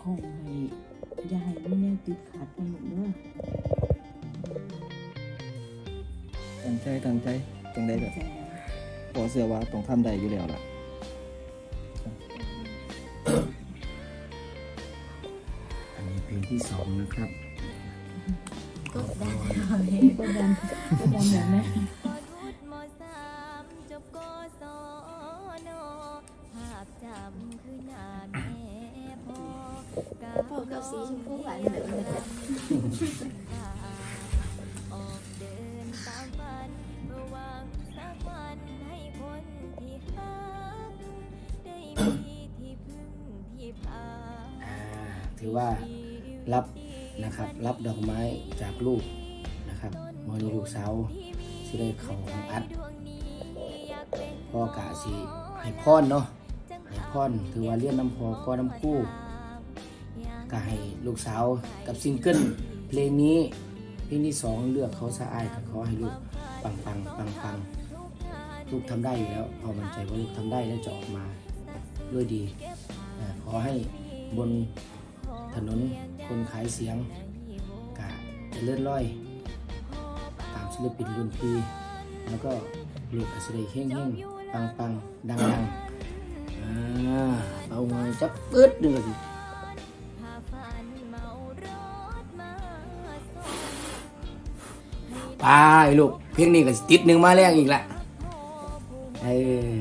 คงให้ยายไม่แน่ติดขัดนะลูกเด้อตั้งใจตั้งใจจังได้แบบใจนะพอเสือว่าต้องทำได้อยู่แล้วล่ะอันนี้เพลงที่สองนะครับ ก็ดันก็ดันก็ดันอย่างนั้พอทุดมสามจบกกับสีชมพูหวานแบบนี้นะคะออกเดินตามฝันเพื่อหวังสักวันถือว่ารับ นะครับ รับดอกไม้จากลูกนะครับมอนีลูกสาวสิได้เขาของอัด พ่อกะสิให้พรเนาะให้พรถือว่าเลี้ยนน้ำพอก็น้ำคู่ก็ให้ลูกสาวกับซิงเกิลเพลงนี้เพลงที่สองเลือกเขาสะอายก็ขอให้ลูกปังปังปังปังลูกทำได้อยู่แล้วพอมั่นใจว่าลูกทำได้แล้วจะออกมาด้วยดีขอให้บนถนน คนขายเสียงกะจะเลื่อนลอย ตามศิลปินรุ่นพี่แล้วก็ลูกอัศเดเฮงเฮงปังปังดังดังอ่าเอาไงจับปืดหนึ่งเลยไปลูก เพลงนี้ก็ติดหนึ่งมาแรงอีกละเออ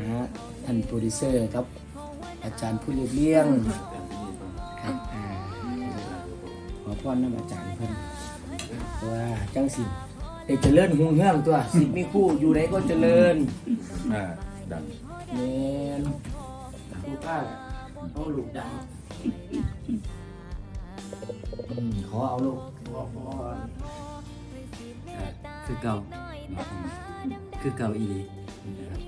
ฮะท่านโปรดิวเซอร์ครับ อาจารย์ผู้เรียบเรียงครับอ่าขอพรน้ำอาจารย์เพิ่นว่าจังสิได้เจริญหงเฮืองตัวสิมีคู่อยู่ไหนก็เจริญอ่าดังเมนคู่ป้าเอาลูกดังอืมขอเอาลูกขอพรคือเก่าคือเก่าอีหลีนะครับ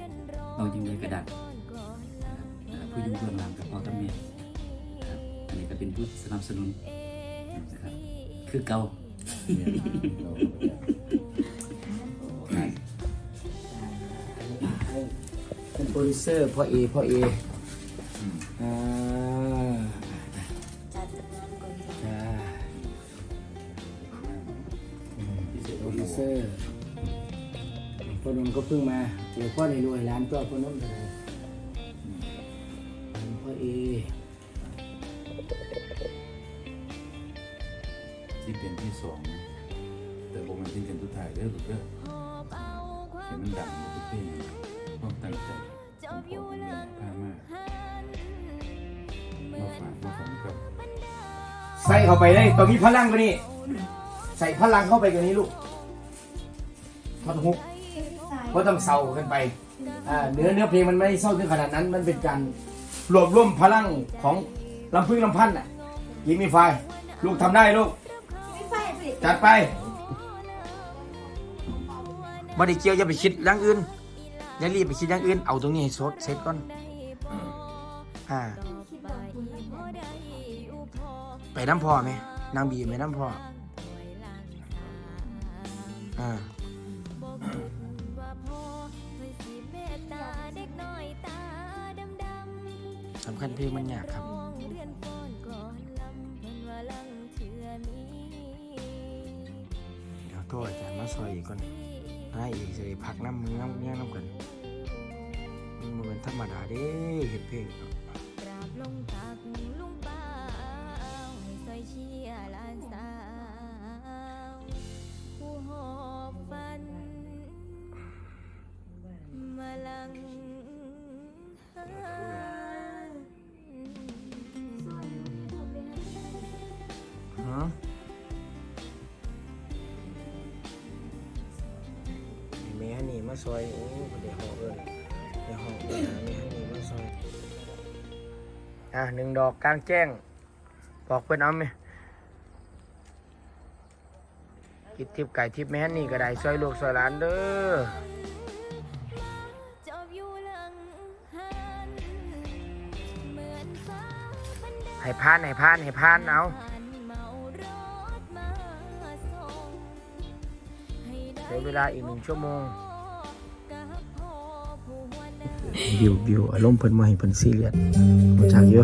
เอาจริงเลยกระดักนะครับ ผู้อยุ่งเบื้องหลังกับพ่อกับแม่นะครับอันนี้ก็เป็นผู้สนับสนุนนะครับคือเก่าเนี่ยเราให้เป็นโปรดิวเซอร์พ่อเอพ่อเออ่าจัดงานก่อนจ้าโปรดิวเซอร์พ่อนนท์ก็เพิ่งมาเดี๋ยวพ่อในรวยร้านตัวพ่อนนท์เลย พ่เอที่เป็นที่สองแต่ผมมันที่เป็นทุกถ่ายเด้อลูกเด้อเห็นมันดังอยู่ทุกเพลงต้องตั้งใจผมขอเป็นแม่พามากมาฝากมาฝังกับใส่เข้าไปเลยตัวมีพลังกว่านี้ ใส่พลังเข้าไปกว่านี้ลูกทอดฮุกเพราะต้องเศร้ากันไปเนื้อเนื้อเพลงมันไม่เศร้าถึงขนาดนั้นมันเป็นการ รวบรวมพลังของลำพึงลำพันธ์อะยิมีไฟ ลูกทำได้ลูก ไม่ไฟสิจัดไป บ่ได้เกี่ยวอย่าไปคิดอย่างอื่นอย่ารีบไปคิดอย่างอื่นเอาตรงนี้ให้สดเสร็จก่อนอ่า ไปน้ำพ่อไหมนางบีไปน้ำพ่ออ่า สำคัญเพลงมันยากครับเดี๋ยวโทษอาจารย์มาซอยอีกก่อนให้อีกสิพักน้ำมือน้ำเงี้ยน้ำกันมันเป็นธรรมดาเด้เห็ดเพลงครับ มาซอยโอ้เดี๋ยวหอบเลยเดี๋ยวหอบไปหาไม่ให้หนีมาซอยอะหนึ่งดอกกลางแจ้งบอกเพื่อนเอาไหมกิดทิพไก่ทิพแม่นี่ก็ได้ซอยลูกซอยร้านเด้อให้พานให้พานให้พานเอาเดี๋ยวเวลาอีกหนึ่งชั่วโมง บิวบิวอารมณ์เพิ่นมาให้เพิ่นซีเรียสบ่จักอยู่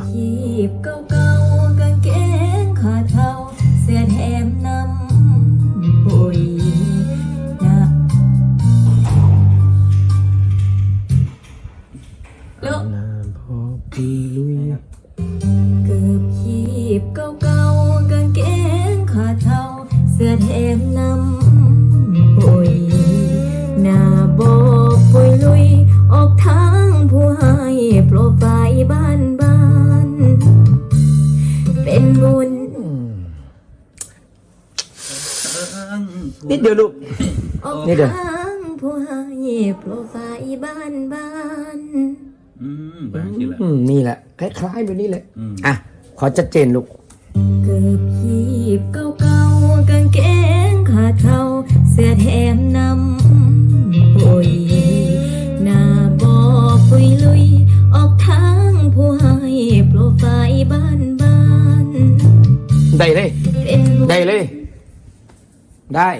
นิดเดียวลูก ออกนี่เด้อ ทางผู้ให้โปรไฟล์บ้านบ้านอืมบางทีละอืมนี่แหละคล้ายๆแบบนี้เลยอืมอะขอชัดเจนลูก เกือบขีบเก่าๆกางเกงขาดเท้าเสื้อแถมน้ำปุยหน้าบอกปุยลุย ออกทางผู้ให้โปรไฟล์บ้านบ้านได้เลยๆเป็นบุญได้เลย ได้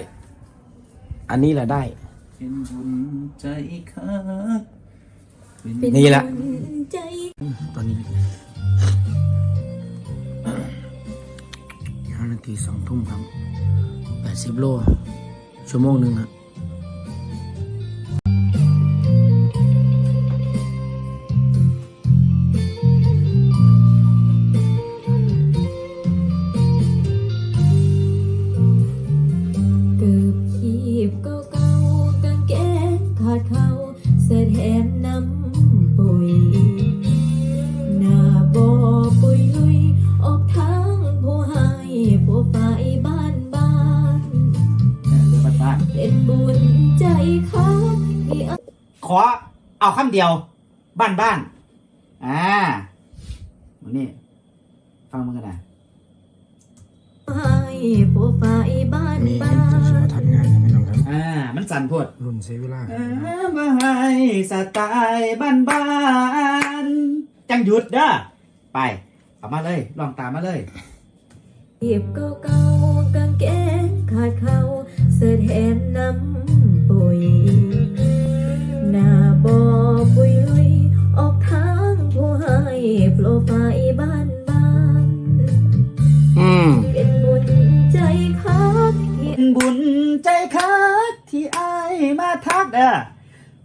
อันนี้แหละได้ เป็นบุญใจคักเป็นเป็นนี่แหละ บุญใจตอนนี้ห้านาทีสองทุ่มครับแปดสิบโล ชั่วโมงหนึ่งครับ ขอเอาคำเดียว บ้านบ้านๆอ่าวันนี้ฟังมันกันนะให้ผู้ฝ่ายบ้านมีบ้าเอ็นจะมาทันนงานไม่ต้องครับ อ่า มันสั่นพวดรุ่นเซเวลามาให้สไตล์บ้านบ้านๆจังหยุดเด้อไป เอามาเลยลองตามมาเลยขีบเก่าๆกางเกงขาดเขาเสื้อแถมน้ำปุยหน้า บอปุยลุย ออกทางผู้ให้โปรไฟล์บ้านบ้านอืมๆเป็นบุญใจคักที่เป็นบุญใจคักที่อายมาทักเด้อ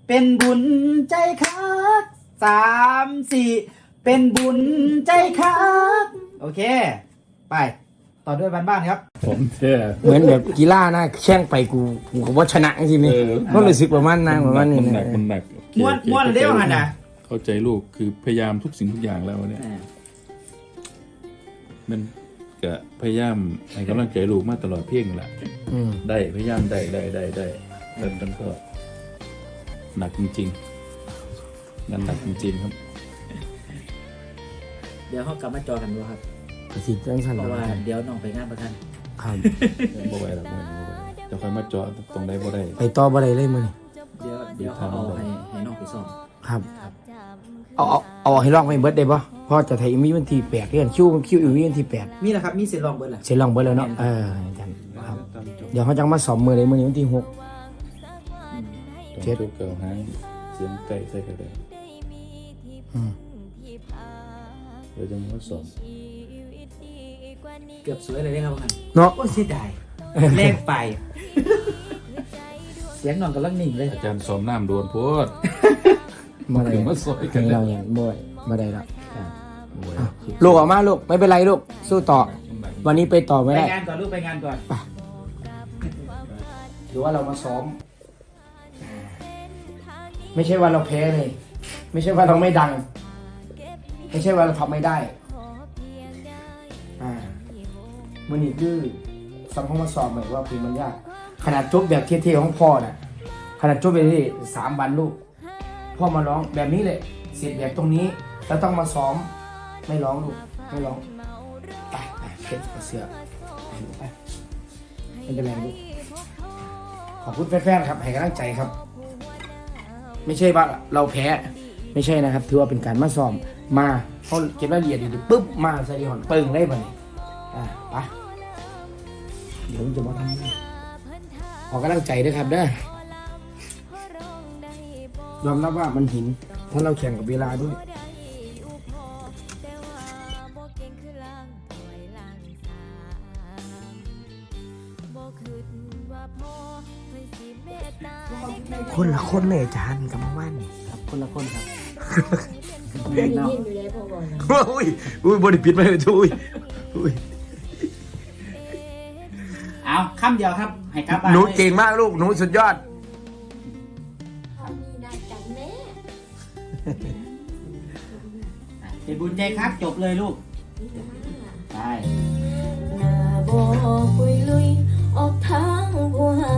เป็นบุญใจคักสามสี่เป็นบุญใจคักโอเค ไป ต่อด้วยบ้านๆครับ ผมแท้เหมือนแบบกีฬานะแข่งไปกูกูก็ว่าชนะจริงๆนี่เออก็รู้สึกประมาณนั้นประมาณนี้ มันหนะนักมันหนักโอเค ม้วนโอคม้วนเร็วหันนะเข้าใจลูกคือพยายามทุกสิ่งทุกอย่างแล้วเนี่ยมันก็พยายามให้กำลังใจลูกมาตลอดเพียงแหละอืมได้พยายามได้ได้ได้ได้แต่มันก็หนักจริงๆงานหนักจริงๆครับ เดี๋ยวเขากลับมาจอกันดูครับสิจังสันเพแล้วราะว่าเดี๋ยวน้องไปงานประทันครับบ่ไหวหรอกบ่ไหวบ่ไหวจะค่อยมาเจาะตรงใดบ่ได้ไปต่อบ่ได้เลยมื้อนี้ เดี๋ยวเดี๋ยวเขาเอาให้ให้น้องไปซ่อมครับ เอาเอาเอาให้ลองไปเบิดได้ปะเพราะจะไทยมีวันที่แปดเดือนคิวคิวอีกวันที่แปดมีแล้วครับ มีเสร็จลองเบิร์ดแหละเสร็จลองเบิดแล้วเนาะเอออาจารย์ครับเดี๋ยวเขาจังมาสอบมือเลยมื้อนี้วันที่หกต้องเจ็ด ทุกเก่าหางเสียงไก่ใส่กันเลยอืมเดี๋ยวจะมาสอบเกือบสวยเลยนะครับประทันเนาะโอ้เสียดายแลกไป เสียงน้องกำลังนิ่งเลยอาจารย์สอมน้ำโดนโพดมาได้ถึงมาสอยกันเราแล้วอย่างบ่อยมาได้แล้วลูกออกมาลูกไม่เป็นไรลูกสู้ต่อ วันนี้ไปต่อไม่ไปได้ งานก่อนลูกไปงานก่อน หรือว่าเรามาซ้อม ไม่ใช่ว่าเราแพ้เลย ไม่ใช่ว่าเราไม่ดัง ไม่ใช่ว่าเราทำไม่ได้อ่ามันนี่คือสัมภาระสอบหมายว่าเพลงมันยาก ขนาดจบแบบเท่ๆของพ่อน่ะขนาดจบแบบที่สามวันลูก พ่อมาร้องแบบนี้เลยเสร็จแบบตรงนี้ แล้วต้องมาซ้อมไม่ร้องลูกไม่ร้องไปไปเก็บเสื้อไปลูไปไม่เป็นไรลูกขอบคุณแฟนๆครับให้กำลังใจครับ ไม่ใช่ว่าเราแพ้ไม่ใช่นะครับ ถือว่าเป็นการมาซ้อมมาเขาเก็บรายละเอียดดีๆปุ๊บมาใส่หอนเปิงได้ปะเนี่ยอ่าไปเดี๋ยวผมจะมาทำ ขอกำลังใจด้วยครับเด้อยอมรับว่ามันหินถ้าเราแข่งกับเวลาด้วยคนละคนเลยอาจารย์กับมาวันครับคนละคนครับได้ยินอยู่แล้วพ่อบอกนะอุ้ยอุ้ยบริปิดไปเลยอุ้ยอุ้ย เอาคำเดียวครับ ให้กลับบ้านหนูเลยเก่งมากลูกหนูสุดยอด เขามีนัดกันแน่เป็นบุญใจครับจบเลยลูกได้หน้าบอกปุยลุย ออกทางผู้ให้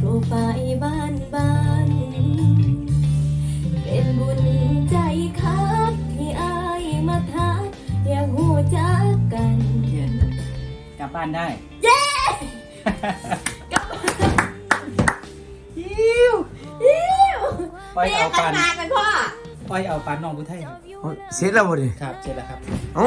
ปลูกไปบ้านบ้าน เป็นบุญใจครับที่อายมาทักอยากหูจักกันกลับบ้านได้ ปล่อยเอาปันมาเป็นพ่อปล่อยเอาปันน้องผู้ไทยครับ เสร็จแล้วบ่ดิครับเสร็จแล้วครับ เอ้า